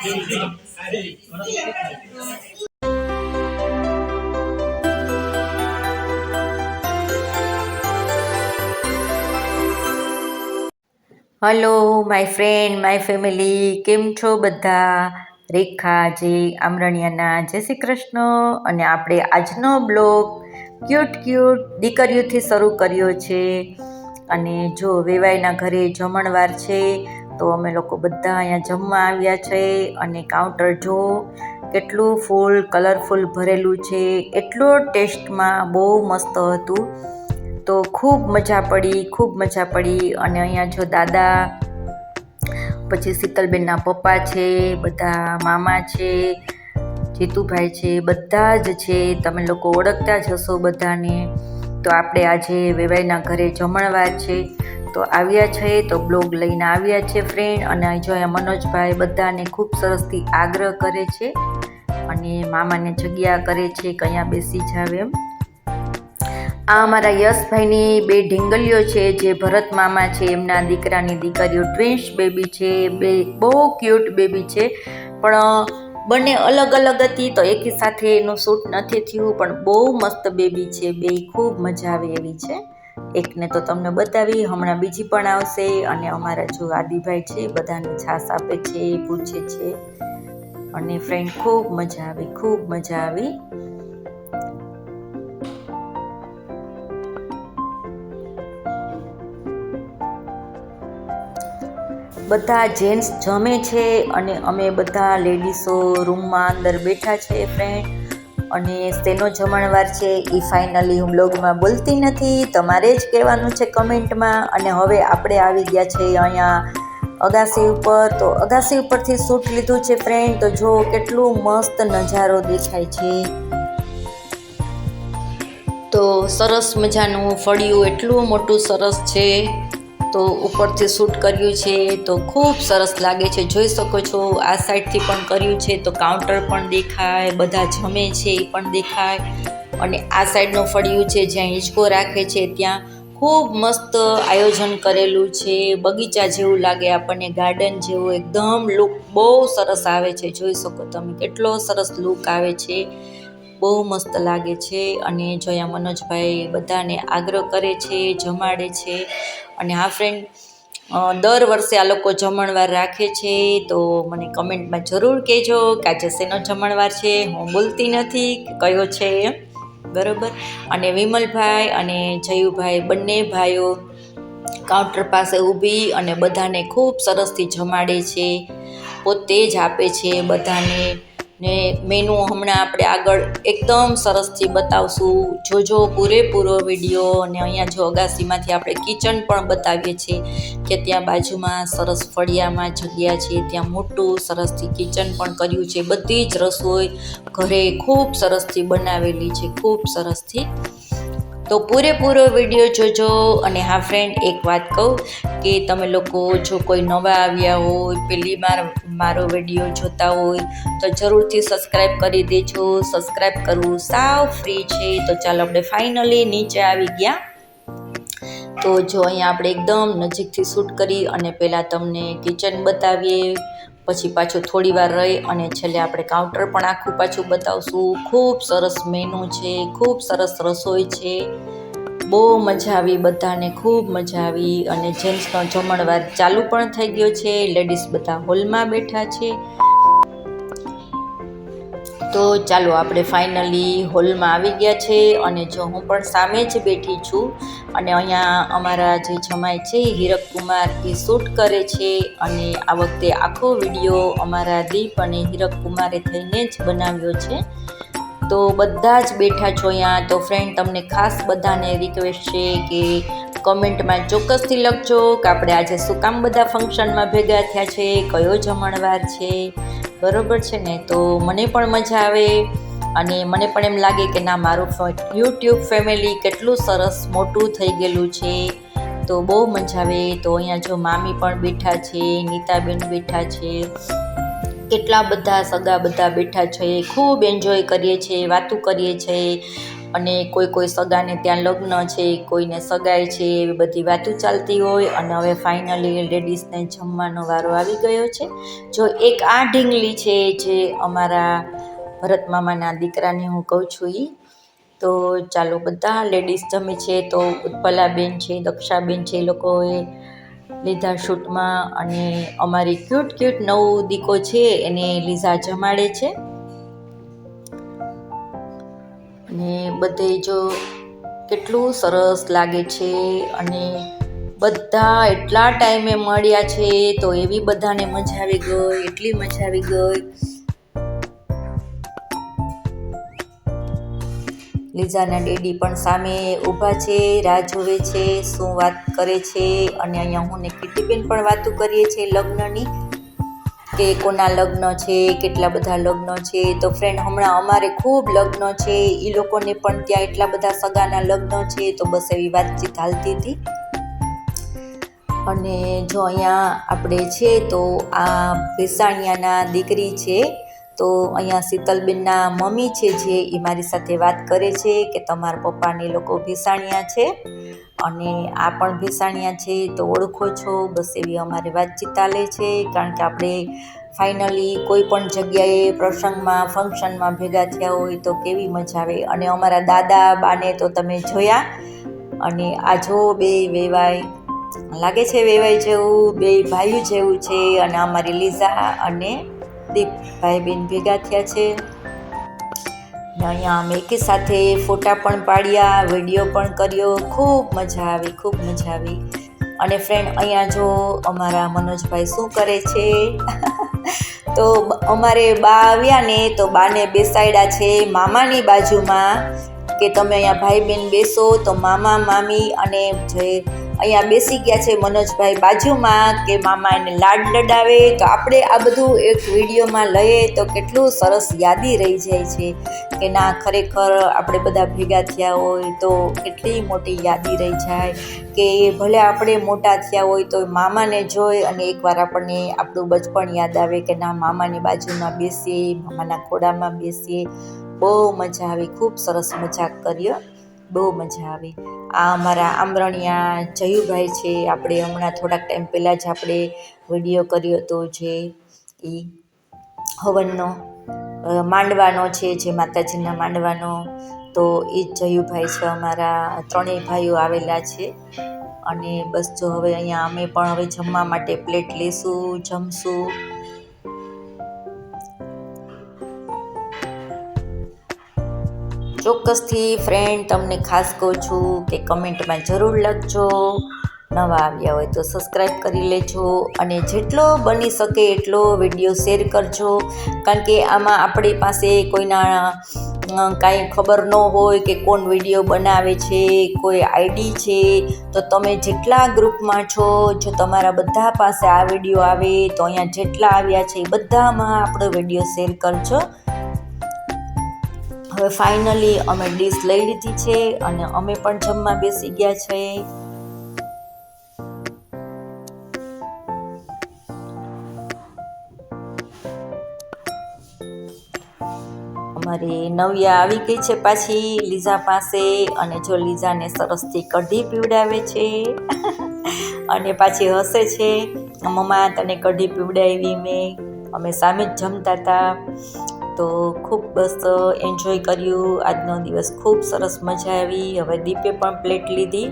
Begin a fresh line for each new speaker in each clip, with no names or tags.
Hello my friend my family કેમ છો બધા? રેખા, જે આમરણિયાના, જય શ્રી કૃષ્ણ. અને આપણે આજનો બ્લોગ ક્યુટ ક્યુટ દીકરીઓથી શરૂ કર્યો છે. અને જો વેવાઈના ઘરે જમણવાર છે તો અમે લોકો બધા અહીંયા જમવા આવ્યા છે અને કાઉન્ટર જો કેટલું ફૂલ કલરફુલ ભરેલું છે. એટલું ટેસ્ટમાં બહુ મસ્ત હતું. તો ખૂબ મજા પડી, ખૂબ મજા પડી. અને અહીંયા જો દાદા, પછી શીતલબેનના પપ્પા છે, બધા મામા છે, જીતુભાઈ છે, બધા જ છે. તમે લોકો ઓળખતા જ હશો બધાને. તો આપણે આજે વેવાઈના ઘરે જમણવાર છે. તો આવ્યા છે, તો બ્લોગ લઈને આવ્યા છે ફ્રેન્ડ અને જો અહીંયા મનોજભાઈ બધાને ખૂબ સરસથી આગ્રહ કરે છે અને મામાને જગ્યા કરે છે કે અહીંયા બેસી જાવ એમ. આ અમારા યશભાઈની બે ઢીંગલીઓ છે, જે ભરત મામા છે, એમના દીકરાની દીકરીઓ ટ્વિન્સ બેબી છે, બે બહુ ક્યુટ બેબી છે, પણ બંને અલગ અલગ હતી તો એકી સાથે એનું શૂટ નથી થયું, પણ બહુ મસ્ત બેબી છે બે ખૂબ મજા આવે એવી છે. એકને તો તમને બતાવી, હમણાં બીજી પણ આવશે અને અમારા જો આદિભાઈ છે, બધાને છાસ આપે છે, પૂછે છે. અને ફ્રેન્ડ ખૂબ મજા આવી, ખૂબ મજા આવી. બધા જેન્ટ્સ જમે છે અને અમે બધા લેડીઝો રૂમમાં અંદર બેઠા છે ફ્રેન્ડ અને તેનો જમણવાર છે એ ફાઇનલી હું બ્લોગમાં બોલતી નથી. તમારે જ કહેવાનું છે કમેન્ટમાં. અને હવે આપણે આવી ગયા છે અહીંયા અગાસી ઉપર. તો અગાસી ઉપરથી શૂટ લીધું છે ફ્રેન્ડ તો જો કેટલું મસ્ત નજારો દેખાય છે. તો સરસ મજાનું ફળિયું, એટલું મોટું સરસ છે. તો ઉપરથી શૂટ કર્યું છે, તો ખૂબ સરસ લાગે છે, જોઈ શકો છો. આ સાઈડથી પણ કર્યું છે, તો કાઉન્ટર પણ દેખાય, બધા જમે છે, એ પણ દેખાય. અને આ સાઈડનું ફળિયું છે, જ્યાં હિંચકો રાખે છે, ત્યાં ખૂબ મસ્ત આયોજન કરેલું છે. બગીચા જેવું લાગે આપણને, ગાર્ડન જેવું, એકદમ લુક બહુ સરસ આવે છે, જોઈ શકો તમે કેટલો સરસ લુક આવે છે. બહુ મસ્ત લાગે છે અને જોયા મનોજભાઈ બધાને આગ્રહ કરે છે, જમાડે છે. અને હા ફ્રેન્ડ દર વર્ષે આ લોકો જમણવાર રાખે છે, તો મને કમેન્ટમાં જરૂર કહેજો કે આજે શેનો જમણવાર છે? હું બોલતી નથી કયો છે બરાબર? અને વિમલભાઈ અને જયુભાઈ બંને ભાઈઓ કાઉન્ટર પાસે ઊભી અને બધાને ખૂબ સરસથી જમાડે છે. પોતે જ આપે છે બધાને. ને મેનુ હમણાં આપણે આગળ એકદમ સરસથી બતાવશું. જોજો પૂરેપૂરો વીડિયો અને અહીંયા જો અગાસીમાંથી આપણે કિચન પણ બતાવીએ છીએ કે ત્યાં બાજુમાં સરસ ફળિયામાં જગ્યા છે, ત્યાં મોટું સરસથી કિચન પણ કર્યું છે. બધી જ રસોઈ ઘરે ખૂબ સરસથી બનાવેલી છે, ખૂબ સરસથી તો પૂરેપૂરો વીડિયો જોજો અને હા ફ્રેન્ડ એક વાત કહું કે તમે લોકો જો કોઈ નવા આવ્યા હોય પહેલી વાર મારો વીડિયો જોતા હોય, તો જરૂરથી સબસ્ક્રાઈબ કરી દેજો. સબસ્ક્રાઈબ કરવું સાવ ફ્રી છે. તો ચાલો આપણે ફાઇનલી નીચે આવી ગયા. તો જો અહીંયા આપણે એકદમ નજીકથી શૂટ કરી અને પહેલાં તમને કિચન બતાવીએ. પછી પાછું થોડી વાર રહી અને છેલ્લે આપણે કાઉન્ટર પણ આખું પાછું બતાવશું. ખૂબ સરસ મેનુ છે, ખૂબ સરસ રસોઈ છે. બહુ મજા આવી બધાને, ખૂબ મજા આવી અને જેન્ટ્સનો જમણવાર ચાલુ પણ થઈ ગયો છે. લેડીઝ બધા હોલમાં બેઠા છે. તો ચાલો આપણે ફાઇનલી હોલમાં આવી ગયા છે અને જો હું પણ સામે જ બેઠી છું અને અહીંયા અમારા જે જમાય છે હીરક કુમાર એ શૂટ કરે છે અને આ વખતે આખો વીડિયો અમારા દીપ અને હીરક કુમારે થઈને જ બનાવ્યો છે. તો બધા જ બેઠા છો અહીંયા. તો ફ્રેન્ડ તમને ખાસ બધાને રિક્વેસ્ટ છે કે કોમેન્ટમાં ચોક્કસથી લખજો કે આપણે આજે શું કામ બધા ફંક્શનમાં ભેગા થયા છે, કયો જમણવાર છે બરોબર છે ને? તો મને પણ મજા આવે અને મને પણ એમ લાગે કે ના, મારું યુટ્યુબ ફેમિલી કેટલું સરસ મોટું થઈ ગયેલું છે. તો બહુ મજા આવે. તો અહીંયા જો મામી પણ બેઠા છે, નીતાબેન બેઠા છે, કેટલા બધા સગા બધા બેઠા છે. ખૂબ એન્જોય કરીએ છીએ, વાતું કરીએ છીએ. અને કોઈ કોઈ સગાને ત્યાં લગ્ન છે, કોઈને સગાઈ છે, એવી બધી વાતો ચાલતી હોય. અને હવે ફાઇનલી લેડીઝને જમવાનો વારો આવી ગયો છે. જો એક આ ઢીંગલી છે જે અમારા ભરત મામાના દીકરાને હું કહું છું એ તો ચાલો બધા લેડીઝ જમે છે, તો ઉત્પલાબેન છે, દક્ષાબેન છે, એ લોકોએ લીધા શૂટમાં. અને અમારી ક્યુટ ક્યુટ નવું દીકો છે, એને લીઝા જમાડે છે. અને બધે જો કેટલું સરસ લાગે છે અને બધા એટલા ટાઈમે મળ્યા છે તો એવી બધાને મજા આવી ગઈ, એટલી મજા આવી ગઈ. લીઝાના ડેડી પણ સામે ઊભા છે, રાહ જોવે છે, શું વાત કરે છે અને અહીંયા હું ને કીર્તિબેન પણ વાતો કરીએ છીએ લગ્નની. કે કોના લગ્ન છે, કેટલા બધા લગ્ન છે. તો ફ્રેન્ડ હમણાં અમારે ખૂબ લગ્ન છે. એ લોકોને પણ ત્યાં એટલા બધા સગાના લગ્ન છે. તો બસ એવી વાતચીત હાલતી હતી. અને જો અહીંયા આપણે છે તો આ ભેસાણિયાના દીકરી છે તો અહીંયા શીતલબેનના મમ્મી છે જે એ મારી સાથે વાત કરે છે કે તમારા પપ્પાને લોકો ભીસાણિયા છે અને આ પણ ભીસાણિયા છે, તો ઓળખો છો, બસ એવી અમારી વાતચીત ચાલે છે, કારણ કે આપણે ફાઇનલી કોઈ પણ જગ્યાએ પ્રસંગમાં ફંક્શનમાં ભેગા થયા હોય તો કેવી મજા આવે. અને અમારા દાદા બાને તો તમે જોયા અને આ જો બે વેવાય લાગે છે વેવાય જેવું, બે ભાઈઓ જેવું છે અને અમારી લીઝા અને દીપ ભાઈ બેન ભેગા થયા છે. અહીંયા અમે એકી સાથે ફોટા પણ પાડ્યા, વીડિયો પણ કર્યો. ખૂબ મજા આવી, ખૂબ મજા આવી. અને ફ્રેન્ડ અહીંયા જો અમારા મનોજભાઈ શું કરે છે? તો અમારે બા આવ્યા ને તો બાને બેસાડ્યા છે મામાની બાજુમાં. કે તમે અહીંયા ભાઈ બહેન બેસો તો મામા, મામી અને જે અહીંયા બેસી ગયા છે મનોજભાઈ બાજુમાં કે મામા એને લાડ લડાવે, તો આપણે આ બધું એક વિડીયોમાં લઈએ તો કેટલું સરસ યાદી રહી જાય છે કે ના, ખરેખર આપણે બધા ભેગા થયા હોય તો કેટલી મોટી યાદી રહી જાય કે ભલે આપણે મોટા થયા હોય તો મામાને જોઈ અને એકવાર આપણને આપણું બચપણ યાદ આવે કે ના, મામાની બાજુમાં બેસીએ, મામાના ખોડામાં બેસીએ. બહુ મજા આવી, ખૂબ સરસ મજાક કર્યો. બહુ મજા આવી. આ અમારા આમરણિયા જયુભાઈ છે, આપણે હમણાં થોડાક ટાઈમ પહેલાં જ આપણે વીડિયો કર્યો હતો જે એ હવનનો માંડવાનો છે, જે માતાજીના માંડવાનો. તો એ જ જયુભાઈ છે, અમારા ત્રણેય ભાઈઓ આવેલા છે. અને બસ જો હવે અહીંયા અમે પણ હવે જમવા માટે પ્લેટ લેશું, જમશું. ચોક્કસથી ફ્રેન્ડ તમને ખાસ કહું છું કે કમેન્ટમાં જરૂર લખજો. નવા આવ્યા હોય તો સબસ્ક્રાઈબ કરી લેજો અને જેટલો બની શકે એટલો વીડિયો શેર કરજો. કારણ કે આમાં આપણી પાસે કોઈના કાંઈ ખબર ન હોય કે કોણ વીડિયો બનાવે છે, કોઈ આઈડી છે. તો તમે જેટલા ગ્રુપમાં છો, જો તમારા બધા પાસે આ વીડિયો આવે, તો અહીંયા જેટલા આવ્યા છે એ બધામાં આપણો વીડિયો શેર કરજો. હવે ફાઇનલી અમે ડીશ લઈ લીધી છે અને અમે પણ જમવા બેસી ગયા છે. અમારી નવ્યા આવી ગઈ છે પાછી લીઝા પાસે અને જો લીઝાને સરસથી કઢી પીવડાવે છે. અને પાછી હસે છે. મમ્મા તને કઢી પીવડાવી મેં. અમે સામે જ જમતા હતા તો ખૂબ બસ એન્જોય કર્યું. આજનો દિવસ ખૂબ સરસ મજા આવી. હવે દીપે પણ પ્લેટ લીધી.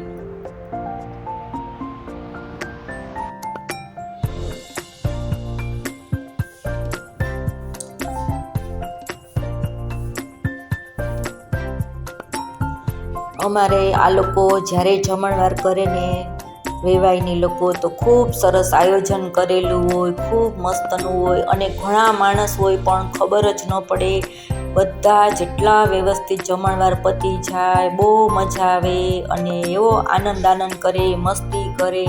અમારે આ લોકો જ્યારે જમણવાર કરે ને વેવાઈની લોકો તો ખૂબ સરસ આયોજન કરેલું હોય, ખૂબ મસ્તનું હોય અને ઘણા માણસ હોય પણ ખબર જ ન પડે. બધા જેટલા વ્યવસ્થિત જમણવાર પતી જાય, બહુ મજા આવે અને એવો આનંદ આનંદ કરે, મસ્તી કરે.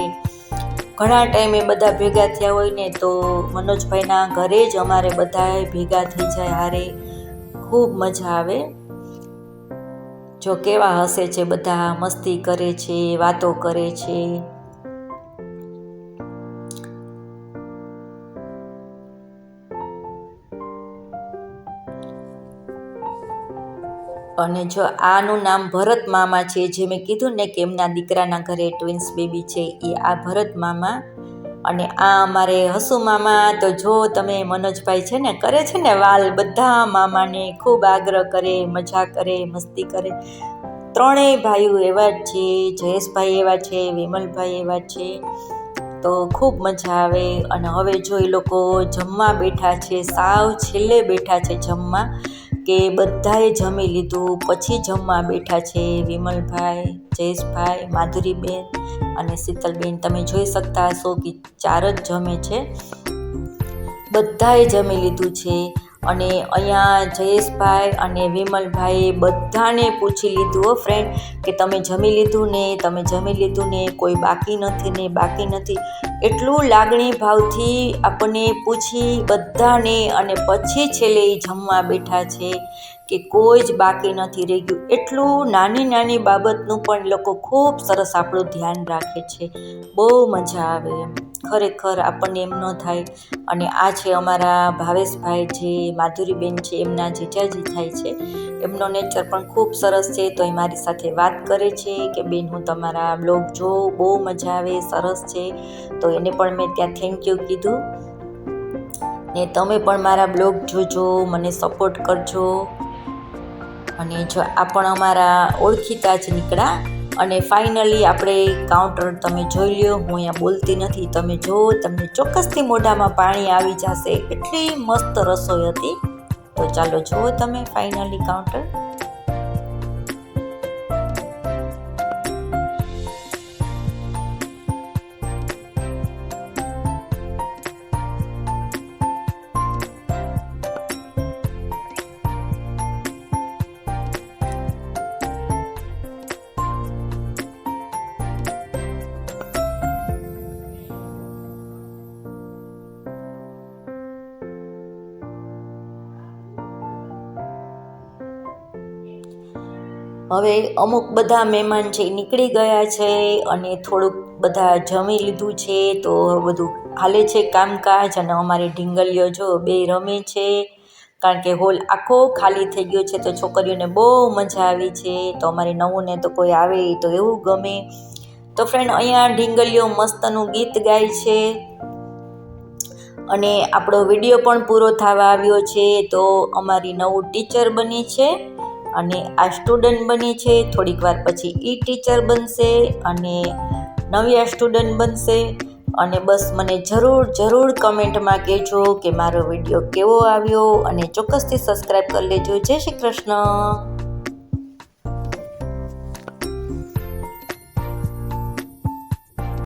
ઘણા ટાઈમે બધા ભેગા થયા હોય ને તો મનોજભાઈના ઘરે જ અમારે બધા ભેગા થઈ જાય હારે. ખૂબ મજા આવે. જો કેવા હસે છે બધા, મસ્તી કરે છે, વાતો કરે છે. અને જો આનું નામ ભરત મામા છે, જે મેં કીધું ને કે એમના દીકરાના ઘરે ટ્વિન્સ બેબી છે એ આ ભરત મામા. અને આ અમારે હસુ મામા, તો જો તમે મનોજભાઈ છે ને, કરે છે ને વાલ, બધા મામાને ખૂબ આગ્રહ કરે, મજા કરે, મસ્તી કરે. ત્રણેય ભાઈઓ એવા જ છે, જયેશભાઈ એવા છે, વિમલભાઈ એવા છે. તો ખૂબ મજા આવે. અને હવે જો એ લોકો જમવા બેઠા છે, સાવ છેલ્લે બેઠા છે જમવા. કે બધાએ જમી લીધું. પછી જમવા બેઠા છે વિમલભાઈ, જયેશભાઈ, માધુરીબેન અને શીતલબેન. તમે જોઈ શકતા હશો કે ચાર જ જમે છે. બધાએ જમી લીધું છે. અને અહીંયા જયેશભાઈ અને વિમલભાઈએ બધાને પૂછી લીધું હો ફ્રેન્ડ કે તમે જમી લીધું ને, તમે જમી લીધું ને, કોઈ બાકી નથી ને, બાકી નથી. એટલું લાગણી ભાવથી આપણને પૂછી બધાને અને પછી છેલ્લે જમવા બેઠા છે. કે કોઈ જ બાકી નથી રહી ગયું. એટલું નાની નાની બાબતનું પણ લોકો ખૂબ સરસ આપણું ધ્યાન રાખે છે. બહુ મજા આવે એમ. ખરેખર આપણને એમ ન થાય. અને આ છે અમારા ભાવેશભાઈ જે માધુરીબેન છે, એમના જીજાજી થાય છે. એમનો નેચર પણ ખૂબ સરસ છે. તો એ મારી સાથે વાત કરે છે કે બેન, હું તમારા બ્લોગ જોઉં, બહુ મજા આવે, સરસ છે. તો એને પણ મેં ત્યાં થેન્ક યુ કીધું. ને તમે પણ મારા બ્લોગ જોજો, મને સપોર્ટ કરજો. અને જો આ પણ અમારા ઓળખીતા જ નીકળ્યા અને ફાઇનલી આપણે કાઉન્ટર તમે જોઈ લ્યો, હું અહીંયા બોલતી નથી, તમે જો, તમને ચોક્કસથી મોઢામાં પાણી આવી જશે. એટલી મસ્ત રસોઈ હતી. તો ચાલો જુઓ તમે ફાઇનલી કાઉન્ટર હવે અમુક બધા મહેમાન છે એ નીકળી ગયા છે અને થોડુંક બધા જમી લીધું છે તો બધું હાલે છે કામકાજ અને અમારી ઢીંગલીઓ જો બે રમે છે. કારણ કે હોલ આખો ખાલી થઈ ગયો છે તો છોકરીઓને બહુ મજા આવી છે. તો અમારી નવું ને તો કોઈ આવે તો એવું ગમે. તો ફ્રેન્ડ અહીંયા ઢીંગલીઓ મસ્તનું ગીત ગાય છે. અને આપણો વીડિયો પણ પૂરો થવા આવ્યો છે તો અમારી નવું ટીચર બની છે. અને આ સ્ટુડન્ટ બની છે, થોડીક વાર પછી ઈ ટીચર બનશે અને નવી આ સ્ટુડન્ટ બનશે. અને બસ મને જરૂર જરૂર કમેન્ટમાં કહેજો કે મારો વીડિયો કેવો આવ્યો અને ચોક્કસથી સબસ્ક્રાઈબ કરી લેજો. જય શ્રી કૃષ્ણ.